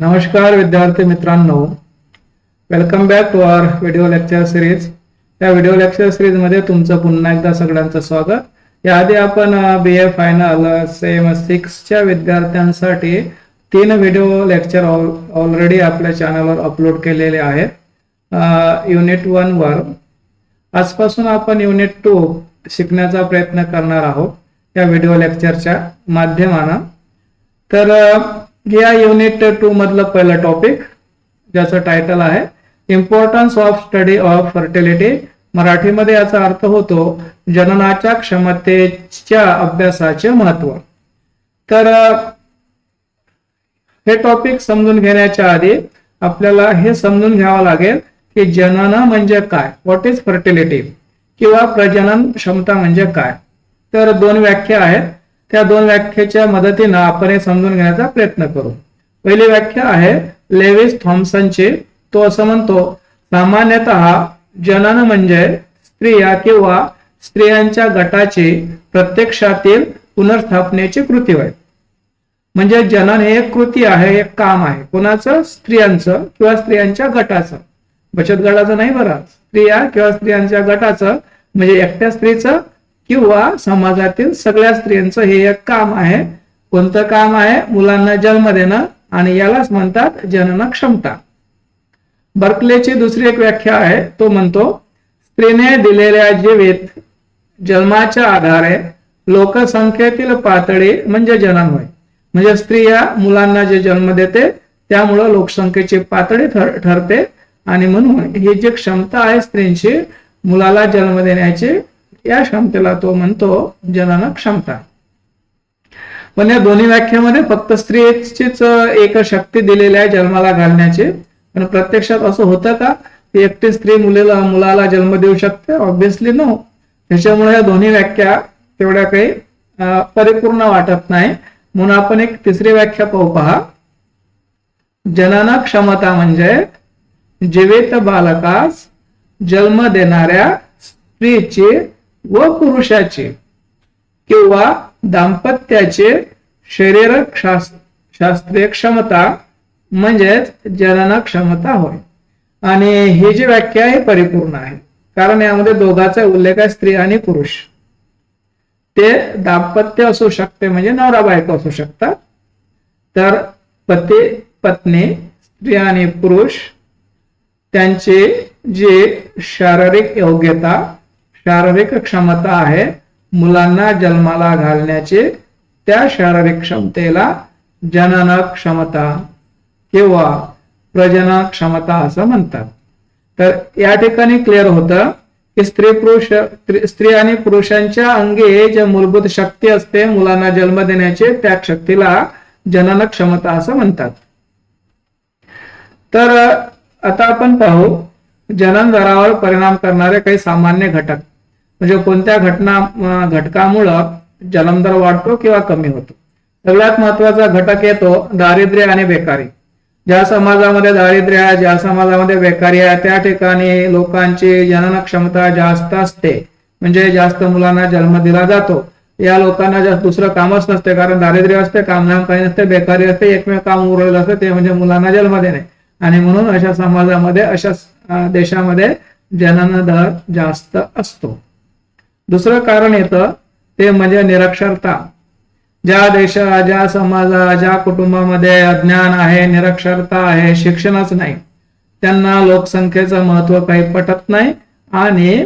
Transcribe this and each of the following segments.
नमस्कार विद्यार्थी मित्रांनो. Welcome back to our video lecture series या व्हिडिओ लेक्चर सिरीजमध्ये तुमचं पुन्हा एकदा सगळ्यांचं स्वागत. याआधी आपण बी ए फायनल सेम सिक्सच्या विद्यार्थ्यांसाठी तीन व्हिडिओ लेक्चर ऑलरेडी आपल्या चॅनलवर अपलोड केलेले आहेत. युनिट वन वर. आजपासून आपण युनिट टू शिकण्याचा प्रयत्न करणार आहोत या व्हिडिओ लेक्चरच्या माध्यमानं. तर या युनिट टू मधलं पहिलं टॉपिक ज्याचं टायटल आहे importance of study of fertility मराठीमध्ये याचा अर्थ होतो जननाच्या क्षमतेच्या अभ्यासाचे महत्त्व. तर हे टॉपिक समजून घेण्याच्या आधी आपल्याला हे समजून घ्यावं लागेल की जनन म्हणजे काय? व्हॉट इज फर्टिलिटी किंवा प्रजनन क्षमता म्हणजे काय? तर दोन व्याख्या आहेत. त्या दोन व्याख्येच्या मदतीनं आपण हे समजून घेण्याचा प्रयत्न करू. पहिली व्याख्या आहे लेविस थॉम्सनची तो असं म्हणतो सामान्यतः जनन म्हणजे स्त्रिया किंवा स्त्रियांच्या गटाची प्रत्यक्षातील पुनर्स्थापनेची कृती होय. म्हणजे जनन हे एक कृती आहे एक काम आहे. कोणाचं? स्त्रियांचं किंवा स्त्रियांच्या गटाचं. बचत गटाचं नाही बरं. स्त्रिया किंवा स्त्रियांच्या गटाचं म्हणजे एकट्या स्त्रीचं किंवा समाजातील सगळ्या स्त्रियांचं हे एक काम आहे. कोणतं काम आहे? मुलांना जन्म देणं आणि यालाच म्हणतात जनन क्षमता. बर्कलेची दुसरी एक व्याख्या आहे. तो म्हणतो स्त्रीने दिलेल्या जीवित जन्माच्या आधारे लोकसंख्येतील पातळी म्हणजे जनन होय. म्हणजे स्त्रिया मुलांना जे जन्म देते त्यामुळं लोकसंख्येची पातळी ठर- ठरते आणि म्हणून ही जी क्षमता आहे स्त्रींची मुलाला जन्म देण्याची या क्षमतेला तो म्हणतो जनन क्षमता. पण या दोन्ही व्याख्यामध्ये फक्त स्त्रीचीच एक शक्ती दिलेली आहे जन्माला घालण्याची. पण प्रत्यक्षात असं होतं का? की एकटी स्त्री मुलीला मुलाला जन्म देऊ शकते? ऑब्विसली नो त्याच्यामुळे या दोन्ही व्याख्या तेवढ्या काही परिपूर्ण वाटत नाही. म्हणून आपण एक तिसरी व्याख्या पाहू पहा. जनन क्षमता म्हणजे जीवित बालकास जन्म देणाऱ्या स्त्रीची व पुरुषाचे किंवा दाम्पत्याचे शरीर शास्त्रीय क्षमता म्हणजेच जनन क्षमता होय. आणि ही जी व्याख्या आहे परिपूर्ण आहे. कारण यामध्ये दोघांचा उल्लेख आहे स्त्री आणि पुरुष. ते दाम्पत्य असू शकते म्हणजे नवरा बायको असू शकतात. तर पती पत्नी स्त्री आणि पुरुष त्यांची जी शारीरिक योग्यता शारीरिक क्षमता आहे मुलांना जन्माला घालण्याची त्या शारीरिक क्षमतेला जनन क्षमता किंवा प्रजनन क्षमता असं म्हणतात. तर या ठिकाणी क्लिअर होतं की स्त्री पुरुष स्त्री आणि पुरुषांच्या अंगी जे मूलभूत शक्ती असते मुलांना जन्म देण्याची त्या शक्तीला जनन क्षमता असं म्हणतात. तर आता आपण पाहू जनन दरावर परिणाम करणारे काही सामान्य घटक. म्हणजे कोणत्या घटना घटकामुळं जलमदर वाढतो किंवा कमी होतो? सगळ्यात महत्त्वाचा घटक येतो दारिद्र्य आणि बेकारी. ज्या समाजामध्ये दारिद्र्य आहे ज्या समाजामध्ये बेकारी आहे त्या ठिकाणी लोकांची जनन क्षमता जास्त असते. म्हणजे जास्त मुलांना जन्म दिला जातो. या लोकांना जास्त दुसरं कामच नसते कारण दारिद्र्य असते कामधाम काही नसते बेकारी असते एकमेव काम उरलेलं असते ते म्हणजे मुलांना जन्म देणे. आणि म्हणून अशा समाजामध्ये अशा देशामध्ये जनन दर जास्त असतो. दुसरं कारण येतं ते म्हणजे निरक्षरता. ज्या देशा ज्या समाजा ज्या कुटुंबामध्ये अज्ञान आहे निरक्षरता आहे शिक्षणच नाही. त्यांना लोकसंख्येचं महत्त्व काही पटत नाही आणि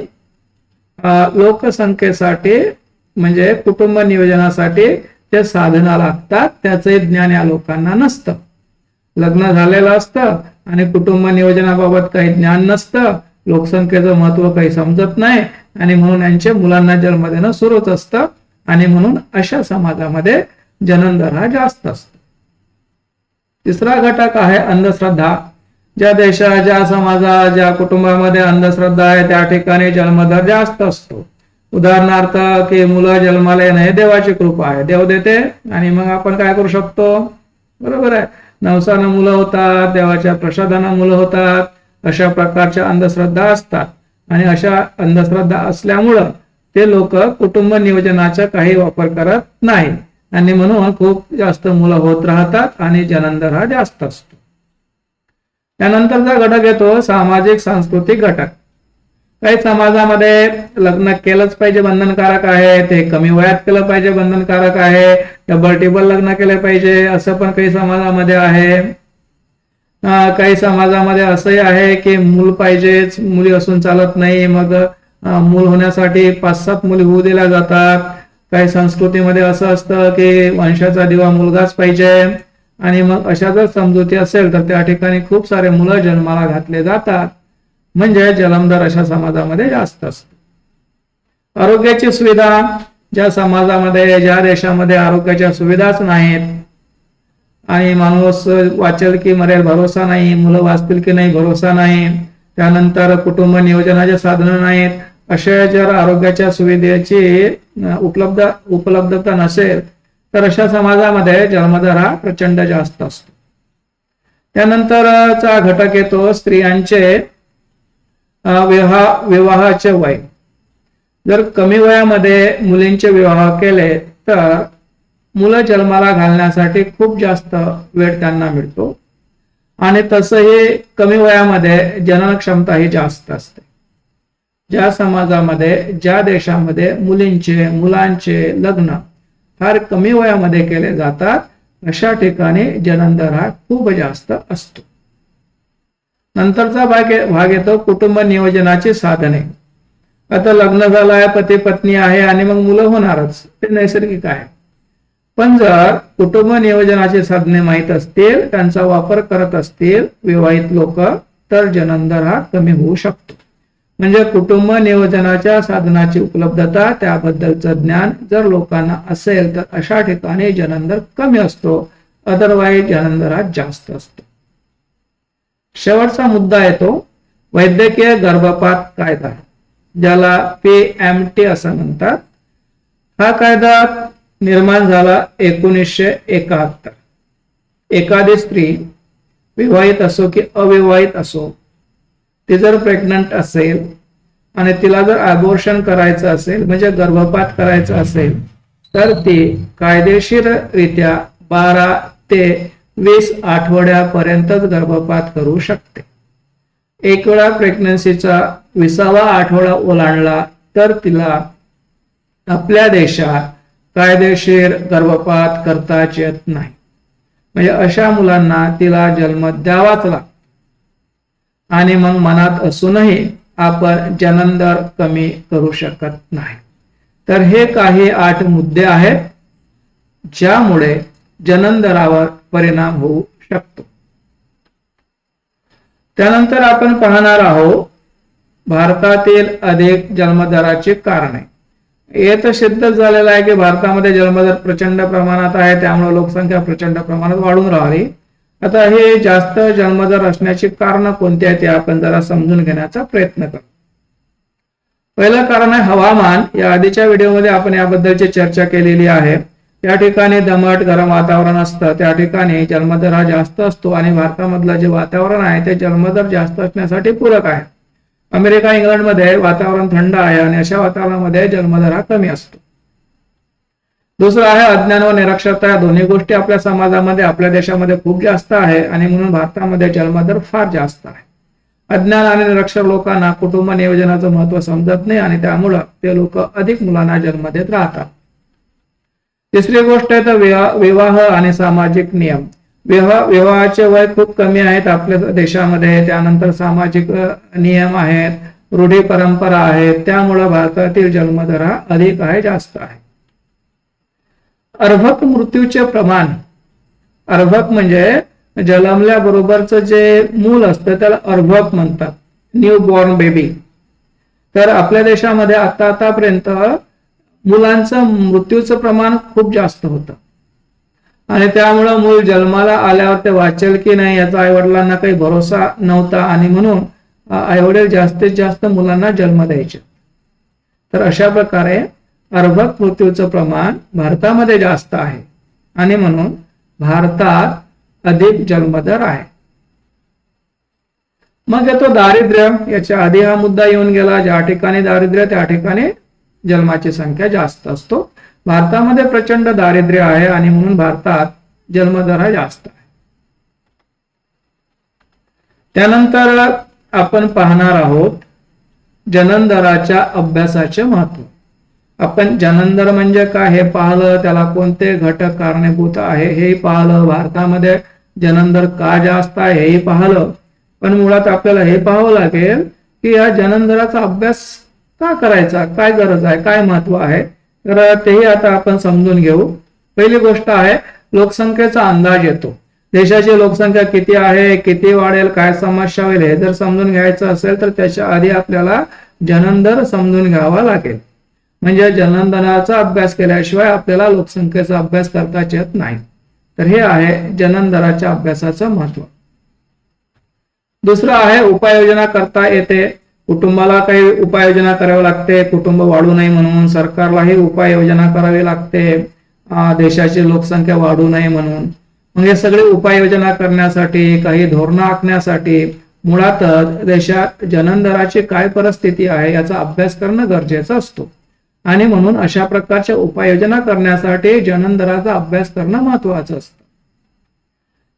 लोकसंख्येसाठी म्हणजे कुटुंब नियोजनासाठी ते साधना लागतात त्याचे ज्ञान या लोकांना नसतं. लग्न झालेलं असतं आणि कुटुंब नियोजनाबाबत काही ज्ञान नसतं लोकसंख्येचं महत्त्व काही समजत नाही आणि म्हणून यांचे मुलांना जन्म देणं सुरूच असतं आणि म्हणून अशा समाजामध्ये जनन दर हा जास्त असतो. तिसरा घटक आहे अंधश्रद्धा. ज्या देशात ज्या समाजात ज्या कुटुंबामध्ये अंधश्रद्धा आहे त्या ठिकाणी जन्मदर जास्त असतो. उदाहरणार्थ की मुलं जन्माला येणं हे देवाची कृपा आहे. देव देते आणि मग आपण काय करू शकतो? बरोबर आहे. नवसानं मुलं होतात देवाच्या प्रसादानं मुलं होतात. अशा प्रकारच्या अंधश्रद्धा असतात. आणि अशा अंधश्रद्धा असल्यामुळं ते लोक कुटुंब नियोजनाचा काही वापर करत नाही. आणि म्हणून खूप जास्त मुलं होत राहतात आणि जनन दर हा जास्त असतो. त्यानंतरचा घटक येतो सामाजिक सांस्कृतिक घटक. काही समाजामध्ये लग्न केलंच पाहिजे बंधनकारक आहे ते कमी वयात केलं पाहिजे बंधनकारक आहे डबल टेबल लग्न केले पाहिजे असं पण काही समाजामध्ये आहे. काही समाजामध्ये असंही आहे की मूल पाहिजेच मुली असून चालत नाही. मग मूल होण्यासाठी पाच सात मुली होऊ दिल्या जातात. काही संस्कृतीमध्ये असं असतं की वंशाचा दिवा मुलगाच पाहिजे. आणि मग अशा जर समजुती असेल तर त्या ठिकाणी खूप सारे मुलं जन्माला घातले जातात. म्हणजे जलमदर अशा समाजामध्ये जास्त असतो. आरोग्याची सुविधा ज्या समाजामध्ये ज्या देशामध्ये आरोग्याच्या सुविधाच नाहीत आणि माणूस वाचेल की मरेल भरोसा नाही मुलं वाचतील की नाही भरोसा नाही. त्यानंतर कुटुंब नियोजनाचे साधनं नाहीत. अशा जर आरोग्याच्या सुविधेची उपलब्ध उपलब्धता नसेल तर अशा समाजामध्ये जन्मदर हा प्रचंड जास्त असतो. त्यानंतरचा घटक येतो स्त्रियांचे विवाह विवाहाचे वय. जर कमी वयामध्ये मुलींचे विवाह केले तर मुलं जन्माला घालण्यासाठी खूप जास्त वेळ त्यांना मिळतो. आणि तसंही कमी वयामध्ये जनन क्षमता ही जास्त असते. ज्या समाजामध्ये ज्या देशामध्ये मुलींचे मुलांचे लग्न फार कमी वयामध्ये केले जातात अशा ठिकाणी जननदर हा खूप जास्त असतो. नंतरचा भाग भाग येतो कुटुंब नियोजनाची साधने. आता लग्न झालं आहे पती पत्नी आहे आणि मग मुलं होणारच. ते नैसर्गिक आहे. पण जर कुटुंब नियोजनाची साधने माहीत असतील त्यांचा वापर करत असतील विवाहित लोक तर जननदर हा कमी होऊ शकतो. म्हणजे कुटुंब नियोजनाच्या साधनाची उपलब्धता त्याबद्दलचं ज्ञान जर लोकांना असेल तर अशा ठिकाणी जननदर कमी असतो. अदरवाईज जननदर हा जास्त असतो. शेवटचा मुद्दा येतो. वैद्यकीय गर्भपात कायदा. ज्याला पी एम टी असं म्हणतात. हा कायदा निर्माण झाला एकोणीसशे एकाहत्तर. एखादी स्त्री विवाहित असो की अविवाहित असो ती जर प्रेग्नंट असेल आणि तिला जर अबोर्शन करायचं असेल म्हणजे गर्भपात करायचा असेल तर ती कायदेशीररित्या बारा ते वीस आठवड्यापर्यंतच गर्भपात करू शकते. एक वेळा प्रेग्नन्सीचा विसावा आठवडा ओलांडला तर तिला आपल्या देशात कायदेशीर गर्भपात करताच येत नाही. म्हणजे अशा मुलांना तिला जन्म द्यावाच लागतो. आणि मग मनात असूनही आपण जनंदर कमी करू शकत नाही. तर हे काही आठ मुद्दे आहेत ज्यामुळे जनंदरावर परिणाम होऊ शकतो. त्यानंतर आपण पाहणार आहोत भारतातील अधिक जन्मदराची कारणे. हे तर सिद्ध झालेलं आहे की भारतामध्ये जन्मदर प्रचंड प्रमाणात आहे त्यामुळे लोकसंख्या प्रचंड प्रमाणात वाढून राहिली. आता हे जास्त जन्मदर असण्याची कारण कोणती आहेत ते आपण जरा समजून घेण्याचा प्रयत्न करू. पहिलं कारण आहे हवामान. या आधीच्या व्हिडिओमध्ये आपण याबद्दलची चर्चा केलेली आहे. त्या ठिकाणी दमट गरम वातावरण असतं. त्या ठिकाणी जन्मदर हा जास्त असतो आणि भारतामधलं जे वातावरण आहे ते जन्मदर जास्त असण्यासाठी पूरक आहे. अमेरिका इंग्लंडमध्ये वातावरण थंड आहे आणि अशा वातावरणामध्ये जन्मदर हा कमी असतो. दुसरं आहे अज्ञान व निरक्षरता. या दोन्ही गोष्टी आपल्या समाजामध्ये आपल्या देशामध्ये खूप जास्त आहे आणि म्हणून भारतामध्ये जन्मदर फार जास्त आहे. अज्ञान आणि निरक्षर लोकांना कुटुंब नियोजनाचं महत्त्व समजत नाही आणि त्यामुळं ते लोक अधिक मुलांना जन्म देत राहतात. तिसरी गोष्ट आहे तर विवाह विवाह आणि सामाजिक नियम. विवाह विवाहाचे वय खूप कमी आहेत आपल्या देशामध्ये. त्यानंतर सामाजिक नियम आहेत रूढी परंपरा आहेत. त्यामुळं भारतातील जन्मदर हा अधिक आहे जास्त आहे. अर्भक मृत्यूचे प्रमाण अर्भक म्हणजे जन्मल्याबरोबरचं जे मूल असतं त्याला अर्भक म्हणतात. न्यू बॉर्न बेबी तर आपल्या देशामध्ये आता आतापर्यंत मुलांचं मृत्यूचं प्रमाण खूप जास्त होतं. आणि त्यामुळं मूल जन्माला आल्यावर ते वाचेल की नाही याचा आईवडिलांना काही भरोसा नव्हता. आणि म्हणून आईवडील जास्तीत जास्त मुलांना जन्म द्यायचे. तर अशा प्रकारे अर्भक मृत्यूचं प्रमाण भारतामध्ये जास्त आहे. आणि म्हणून भारतात अधिक जन्मदर आहे. मग येतो दारिद्र्य याच्या आधी हा मुद्दा येऊन गेला. ज्या ठिकाणी दारिद्र्य त्या ठिकाणी जन्माची संख्या जास्त असतो. भारतामध्ये प्रचंड दारिद्र्य आहे आणि म्हणून भारतात जन्मदर हा जास्त आहे. त्यानंतर आपण पाहणार आहोत जननदराच्या अभ्यासाचे महत्त्व आपण जननदर म्हणजे काय हे पाहिलं त्याला कोणते घटक कारणीभूत आहे हेही पाहिलं भारतामध्ये जननदर का जास्त आहे हेही पाहिलं. पण मुळात आपल्याला हे पाहावं लागेल की या जननदराचा अभ्यास का करायचा काय गरज आहे काय महत्त्व आहे? तर तेही आता आपण समजून घेऊ. पहिली गोष्ट आहे लोकसंख्येचा अंदाज येतो. देशाची लोकसंख्या किती आहे किती वाढेल काय समस्या होईल हे जर समजून घ्यायचं असेल तर त्याच्या आधी आपल्याला जननदर समजून घ्यावा लागेल. म्हणजे जननदनाचा अभ्यास केल्याशिवाय आपल्याला लोकसंख्येचा अभ्यास करताच येत नाही. तर हे आहे जननदराच्या अभ्यासाचं महत्त्व. दुसरं आहे उपाययोजना करता येते. कुटुंबाला काही उपाययोजना करावी लागते कुटुंब वाढू नये म्हणून सरकारलाही उपाययोजना करावी लागते देशाची लोकसंख्या वाढू नये म्हणून. मग हे सगळे उपाययोजना करण्यासाठी काही धोरणं आखण्यासाठी मुळातच देशात जनन दराची काय परिस्थिती आहे याचा अभ्यास करणं गरजेचं असतो. आणि म्हणून अशा प्रकारच्या उपाययोजना करण्यासाठी जननदराचा अभ्यास करणं महत्वाचं असतं.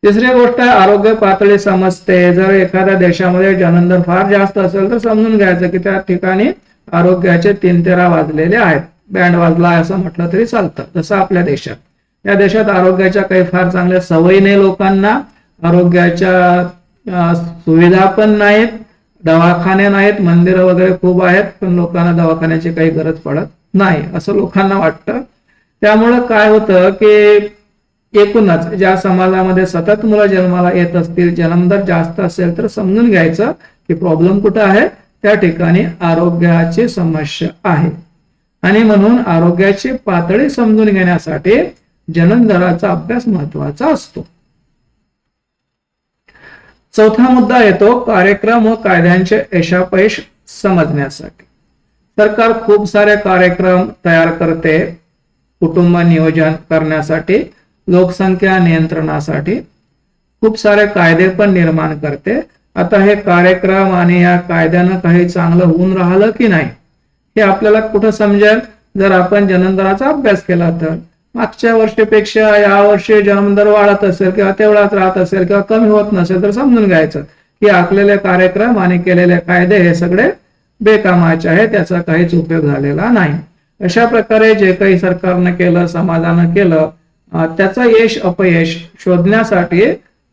तिसरी गोष्ट आरोग्य पातळी समजते. जर एखाद्या देशामध्ये जनन फार जास्त असेल तर समजून घ्यायचं की त्या ठिकाणी आरोग्याचे तीन तेरा वाजलेले आहेत. बँड वाजला असं म्हटलं तरी चालतं जसं आपल्या देशात. या देशात आरोग्याच्या काही फार चांगल्या सवयी नाही लोकांना. आरोग्याच्या सुविधा पण नाहीत. दवाखाने नाहीत. मंदिरं वगैरे खूप आहेत पण लोकांना दवाखान्याची काही गरज पडत नाही असं लोकांना वाटतं. त्यामुळं काय होतं की एकूणच ज्या समाजामध्ये सतत मुलं जन्माला येत असतील जन्मदर जास्त असेल तर समजून घ्यायचं की प्रॉब्लेम कुठं आहे? त्या ठिकाणी आरोग्याची समस्या आहे. आणि म्हणून आरोग्याची पातळी समजून घेण्यासाठी जननदराचा अभ्यास महत्त्वाचा असतो. चौथा मुद्दा येतो कार्यक्रम व कायद्यांचे यशापयश समजण्यासाठी. सरकार खूप सारे कार्यक्रम तयार करते. कुटुंब नियोजन करण्यासाठी लोकसंख्या नियंत्रणासाठी खूप सारे कायदे पण निर्माण करते. आता हे कार्यक्रम आणि या कायद्यानं काही चांगलं होऊन राहिलं की नाही हे आपल्याला कुठं समजेल? जर आपण जननदराचा अभ्यास केला तर. मागच्या वर्षीपेक्षा या वर्षी जन्मदर वाढत असेल किंवा तेवढाच राहत असेल किंवा कमी होत नसेल तर समजून घ्यायचं की आखलेले कार्यक्रम आणि केलेले कायदे हे सगळे बेकामाचे आहे त्याचा काहीच उपयोग झालेला नाही. अशा प्रकारे जे काही सरकारनं केलं समाजानं केलं त्याचा यश अपयश शोधण्यासाठी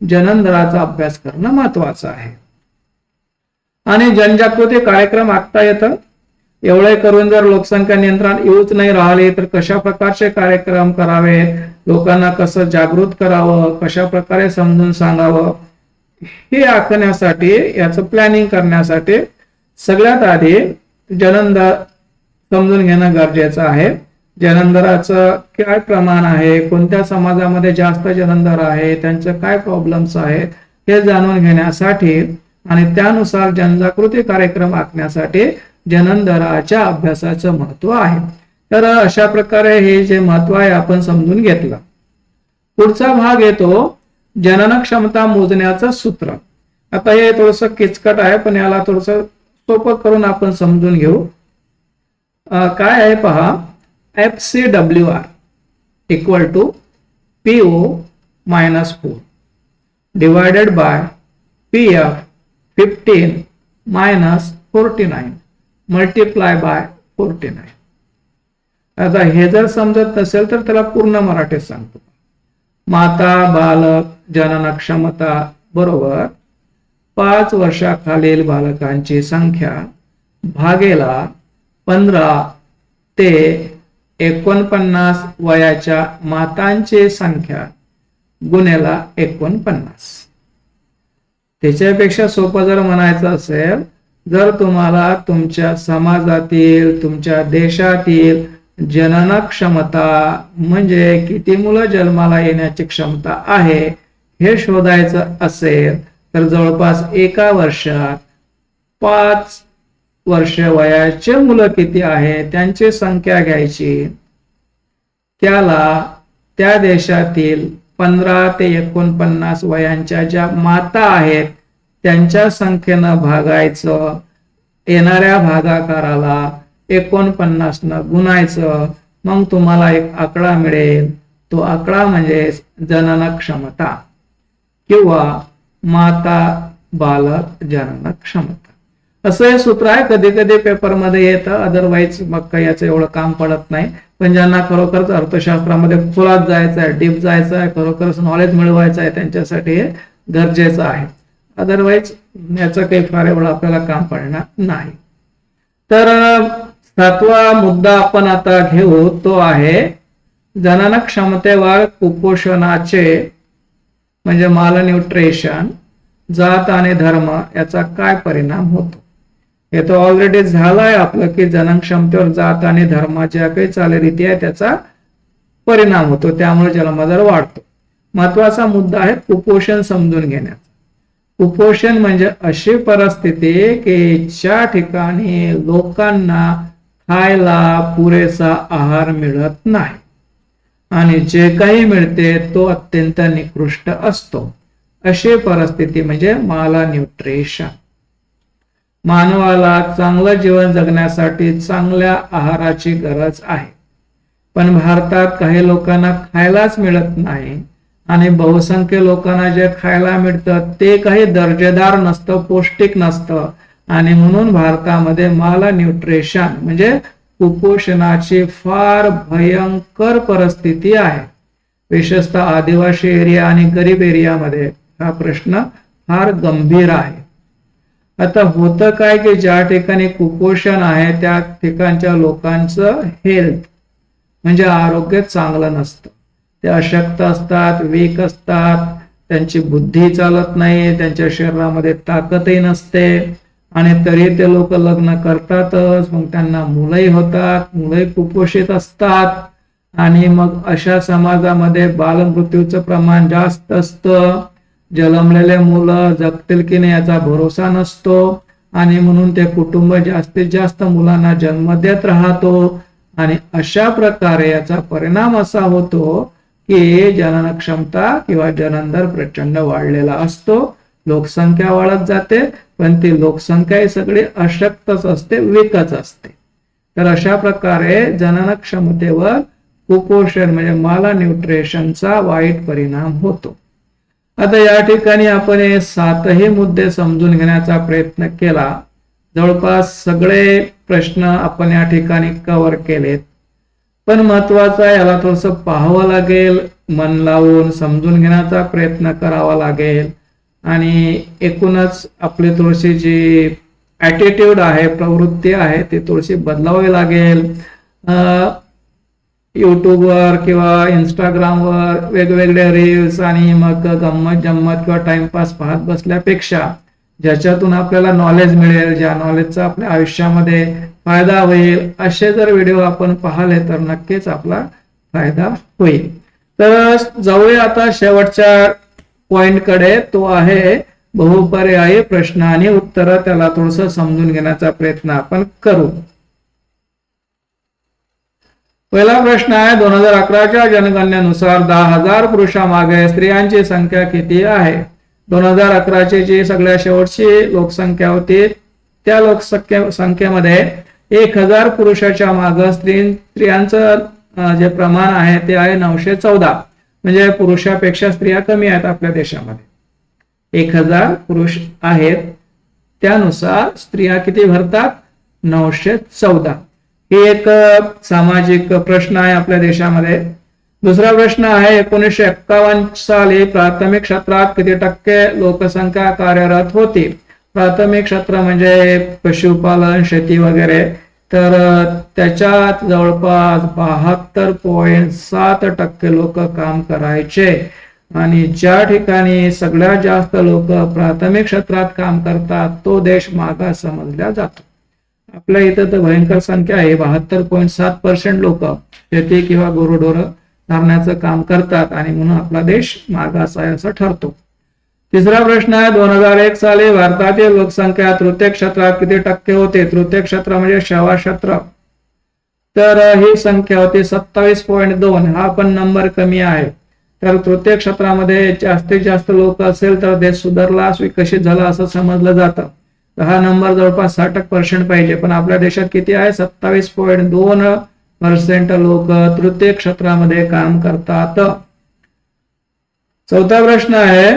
जननदराचा अभ्यास करणं महत्वाचं आहे. आणि जनजागृती कार्यक्रम आखता येतं. एवढे करून जर लोकसंख्या नियंत्रण येऊच नाही राहिले तर कशा प्रकारचे कार्यक्रम करावे लोकांना कसं जागृत करावं? कशा प्रकारे समजून सांगावं? हे आखण्यासाठी याचं प्लॅनिंग करण्यासाठी सगळ्यात आधी जननदर समजून घेणं गरजेचं आहे. जनंधराचं काय प्रमाण आहे? कोणत्या समाजामध्ये जास्त जनंधर आहे? त्यांचे काय प्रॉब्लेम्स आहेत? हे जाणून घेण्यासाठी आणि त्यानुसार जनजागृती कार्यक्रम आखण्यासाठी जनंधराच्या अभ्यासाचं महत्त्व आहे. तर अशा प्रकारे हे जे महत्त्व आहे आपण समजून घेतलं. पुढचा भाग येतो जनन क्षमता मोजण्याचं सूत्र. आता हे थोडस किचकट आहे पण याला थोडस सोपं करून आपण समजून घेऊ. काय आहे पहा? F C W R equal to P O minus four divided by P F fifteen minus forty nine multiply by forty nine आता हे जर समजत नसेल तर त्याला पूर्ण मराठीत सांगतो. माता बालक जनन क्षमता बरोबर. पाच वर्षाखालील बालकांची संख्या भागेला पंधरा ते एकोणपन्नास वयाच्या मातांची संख्या गुन्ह्याला एकोणपन्नास. त्याच्यापेक्षा सोपं जर म्हणायचं असेल जर तुम्हाला तुमच्या समाजातील तुमच्या देशातील जनन क्षमता म्हणजे किती मुलं जन्माला येण्याची क्षमता आहे हे शोधायचं असेल तर जवळपास एका वर्षात पाच वर्ष वयाचे मुलं किती आहे त्यांची संख्या घ्यायची. त्याला त्या देशातील पंधरा ते एकोणपन्नास वयांच्या ज्या माता आहेत त्यांच्या संख्येनं भागायचं. येणाऱ्या भागाकाराला एकोणपन्नासनं गुणायचं. मग तुम्हाला एक आकडा मिळेल. तो आकडा म्हणजे जनन क्षमता किंवा माता बालक जनन क्षमता असं हे सूत्र आहे. कधी कधी पेपरमध्ये येतं अदरवाईज मग काही याचं एवढं काम पडत नाही. पण ज्यांना खरोखरच अर्थशास्त्रामध्ये खोलात जायचं आहे डीप जायचं आहे खरोखरच नॉलेज मिळवायचं आहे त्यांच्यासाठी हे गरजेचं आहे. अदरवाईज याचं काही फार एवढं आपल्याला काम पडणार नाही. तर सातवा मुद्दा आपण आता घेऊ. तो आहे जनन क्षमतेवर कुपोषणाचे म्हणजे मालन्यूट्रिशन जात आणि धर्म याचा काय परिणाम होतो? हे तर ऑलरेडी झालंय आपलं की जनन क्षमतेवर जात आणि धर्माच्या काही चालीरीती आहे त्याचा परिणाम होतो त्यामुळे जन्मदर वाढतो. महत्त्वाचा मुद्दा आहे कुपोषण समजून घेण्याचा. कुपोषण म्हणजे अशी परिस्थिती की ज्या ठिकाणी लोकांना खायला पुरेसा आहार मिळत नाही. आणि जे काही मिळते तो अत्यंत निकृष्ट असतो. अशी परिस्थिती म्हणजे माला न्यूट्रिशन. मानवाला चांगलं जीवन जगण्यासाठी चांगल्या आहाराची गरज आहे. पण भारतात काही लोकांना खायलाच मिळत नाही आणि बहुसंख्य लोकांना जे खायला मिळतं ते काही दर्जेदार नसतं पौष्टिक नसतं. आणि म्हणून भारतामध्ये माला न्यूट्रिशन म्हणजे कुपोषणाची फार भयंकर परिस्थिती आहे. विशेषतः आदिवासी एरिया आणि गरीब एरियामध्ये हा प्रश्न फार गंभीर आहे. आता होतं काय की ज्या ठिकाणी कुपोषण आहे त्या ठिकाणच्या लोकांचं हेल्थ म्हणजे आरोग्य चांगलं नसतं. ते अशक्त असतात वीक असतात त्यांची बुद्धी चालत नाही त्यांच्या शरीरामध्ये ताकदही नसते आणि तरी ते लोक लग्न करतातच मग त्यांना मुलंही होतात मुलंही कुपोषित असतात आणि मग अशा समाजामध्ये बालमृत्यूचं प्रमाण जास्त असतं. जन्मलेले मुलं जगतील की नाही याचा भरोसा नसतो. आणि म्हणून ते कुटुंब जास्तीत जास्त मुलांना जन्म देत राहतो. आणि अशा प्रकारे याचा परिणाम असा होतो की जनन क्षमता किंवा जननदर प्रचंड वाढलेला असतो. लोकसंख्या वाढत जाते पण ती लोकसंख्या ही सगळी अशक्तच असते विकच असते. तर अशा प्रकारे जनन क्षमतेवर कुपोषण म्हणजे माला न्यूट्रिशनचा वाईट परिणाम होतो. आता या ठिकाणी आपण हे सातही मुद्दे समजून घेण्याचा प्रयत्न केला. जवळपास सगळे प्रश्न आपण या ठिकाणी कव्हर केलेत. पण महत्त्वाचा याला थोडस पाहावं लागेल मन लावून समजून घेण्याचा प्रयत्न करावा लागेल. आणि एकूणच आपली थोडीशी जी ॲटिट्यूड आहे प्रवृत्ती आहे ती थोडीशी बदलावी लागेल. युट्यूबवर किंवा इंस्टाग्रामवर वेगवेगळे रील्स आणि मग गंमत जम्मत किंवा टाइमपास पाहत बसल्यापेक्षा ज्याच्यातून आपल्याला नॉलेज मिळेल ज्या नॉलेजचा आपल्या आयुष्यामध्ये फायदा होईल असे जर व्हिडिओ आपण पाहिले तर नक्कीच आपला फायदा होईल. तर जाऊया आता शेवटच्या पॉइंटकडे तो आहे बहुपर्यायी प्रश्न आणि उत्तर त्याला थोडस समजून घेण्याचा प्रयत्न आपण करू. पहिला प्रश्न आहे दोन हजार अकराच्या जनगणनेनुसार दहा हजार पुरुषामागे स्त्रियांची संख्या किती आहे? दोन हजार अकराची जी सगळ्या शेवटची लोकसंख्या होती त्या लोकसंख्ये संख्येमध्ये एक हजार पुरुषाच्या माग स्त्री स्त्रियांचं जे प्रमाण आहे ते आहे नऊशे चौदा. म्हणजे पुरुषापेक्षा स्त्रिया कमी आहेत आपल्या देशामध्ये. एक हजार पुरुष आहेत त्यानुसार स्त्रिया किती भरतात? नऊशे चौदा. ही एक सामाजिक प्रश्न आहे आपल्या देशामध्ये. दुसरा प्रश्न आहे एकोणीसशे एक्कावन्न साली प्राथमिक क्षेत्रात किती टक्के लोकसंख्या कार्यरत होती? प्राथमिक क्षेत्र म्हणजे पशुपालन शेती वगैरे. तर त्याच्यात जवळपास बहात्तर पॉईंट सात टक्के लोक काम करायचे. आणि ज्या ठिकाणी सगळ्यात जास्त लोक प्राथमिक क्षेत्रात काम करतात तो देश मागास समजला जातो. आपल्या इथं तर भयंकर संख्या आहे. बहात्तर पॉईंट सात पर्सेंट लोक शेती किंवा गुरुढोर धरण्याचं काम करतात आणि म्हणून आपला देश मागास आहे असं ठरतो. तिसरा प्रश्न आहे दोन हजार एक साली भारतातील लोकसंख्या तृतीय क्षेत्रात किती टक्के होते? तृतीय क्षेत्र म्हणजे सेवा क्षेत्र. तर ही संख्या होती सत्तावीस पॉईंट दोन. हा पण नंबर कमी आहे. तर तृतीय क्षेत्रामध्ये जास्तीत जास्त लोक असेल तर देश सुधारला विकसित झाला असं समजलं जातं. तर हा नंबर जवळपास साठ पर्सेंट पाहिजे. पण आपल्या देशात किती आहे? सत्तावीस पॉईंट दोन पर्सेंट लोक तृतीय क्षेत्रामध्ये काम करतात. चौथा प्रश्न आहे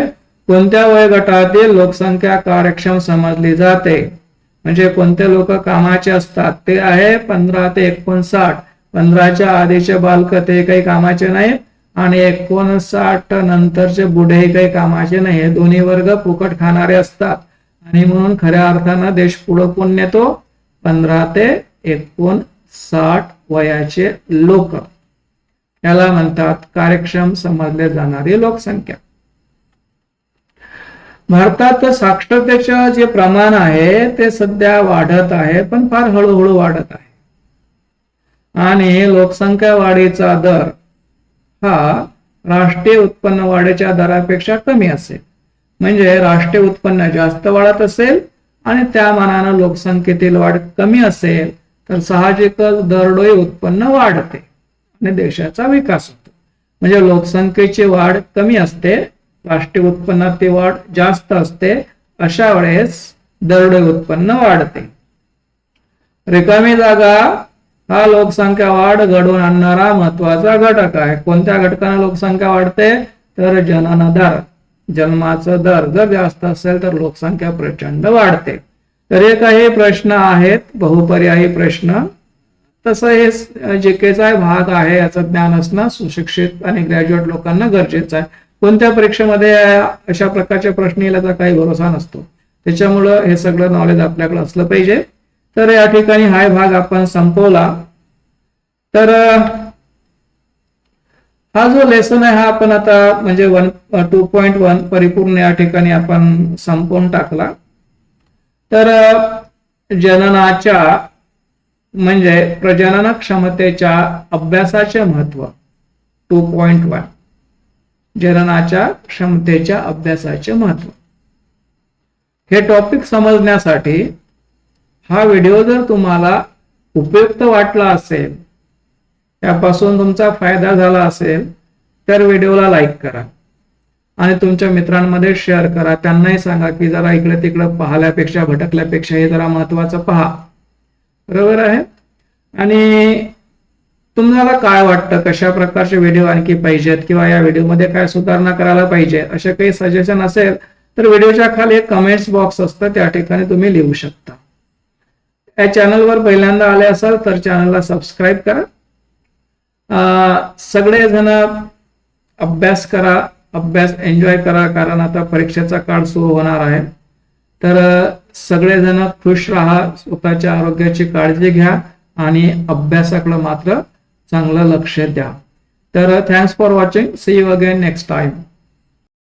कोणत्या वयोगटातील लोकसंख्या कार्यक्षम समजली जाते? म्हणजे कोणते लोक कामाचे असतात? ते आहे पंधरा ते एकोणसाठ. पंधराच्या आधीचे बालक ते काही कामाचे नाही आणि एकोणसाठ नंतरचे बुढे काही कामाचे नाही. हे दोन्ही वर्ग फुकट खाणारे असतात. आणि म्हणून खऱ्या अर्थानं देश पुढं कोण नेतो? पंधरा ते एकोणसाठ वयाचे लोक. याला म्हणतात कार्यक्षम समजले जाणारी लोकसंख्या. भारतात साक्षरतेचं जे प्रमाण आहे ते सध्या वाढत आहे पण फार हळूहळू वाढत आहे. आणि लोकसंख्या वाढीचा दर हा राष्ट्रीय उत्पन्न वाढीच्या दरापेक्षा कमी असेल. म्हणजे राष्ट्रीय उत्पन्न जास्त वाढत असेल आणि त्या मानानं लोकसंख्येतील वाढ कमी असेल तर साहजिकच दरडोई उत्पन्न वाढते आणि देशाचा विकास होतो. म्हणजे लोकसंख्येची वाढ कमी असते राष्ट्रीय उत्पन्नाची वाढ जास्त असते अशा वेळेस दरडोई उत्पन्न वाढते. रिकामी जागा हा लोकसंख्या वाढ घडवून आणणारा महत्त्वाचा घटक आहे. कोणत्या घटकाने लोकसंख्या वाढते? तर जननदार जन्माचा दर जर जास्त असेल तर लोकसंख्या प्रचंड वाढते. तर हे काही प्रश्न आहेत बहुपर्यायी प्रश्न. तसं हे जे केचा भाग आहे याचं ज्ञान असणं सुशिक्षित आणि ग्रॅज्युएट लोकांना गरजेचं आहे. कोणत्या परीक्षेमध्ये अशा प्रकारचे प्रश्न येईल याचा काही भरोसा नसतो. त्याच्यामुळं हे सगळं नॉलेज आपल्याकडे असलं पाहिजे. तर या ठिकाणी हा भाग आपण संपवला. तर हा जो लेसन आहे हा आपण आता म्हणजे वन टू पॉइंट वन परिपूर्ण या ठिकाणी आपण संपवून टाकला. तर uh, जननाच्या म्हणजे प्रजनन क्षमतेच्या अभ्यासाचे महत्त्व. टू पॉइंट वन जननाच्या क्षमतेच्या अभ्यासाचे महत्त्व. हे टॉपिक समजण्यासाठी हा व्हिडिओ जर तुम्हाला उपयुक्त वाटला असेल त्यापासून तुमचा फायदा झाला असेल तर व्हिडिओला लाईक करा. आणि तुमच्या मित्रांमध्ये शेअर करा. त्यांनाही सांगा की जरा इकडे तिकडे पाहल्यापेक्षा भटकल्यापेक्षा हे जरा महत्वाचं पहा. बरोबर आहे? आणि तुम्हाला काय वाटतं? कशा प्रकारचे व्हिडिओ आणखी पाहिजेत? किंवा या व्हिडिओमध्ये काय सुधारणा करायला पाहिजे? असे काही सजेशन असेल तर व्हिडिओच्या खाली एक कमेंट्स बॉक्स असतं. त्या ठिकाणी तुम्ही लिहू शकता. या चॅनलवर पहिल्यांदा आले असाल तर चॅनलला सबस्क्राईब करा. सगळेजण अभ्यास करा अभ्यास एन्जॉय करा कारण आता परीक्षेचा काळ सुरू होणार आहे. तर सगळेजण खुश राहा स्वतःच्या आरोग्याची काळजी घ्या आणि अभ्यासाकडे मात्र चांगलं लक्ष द्या. तर thanks for watching see you again next time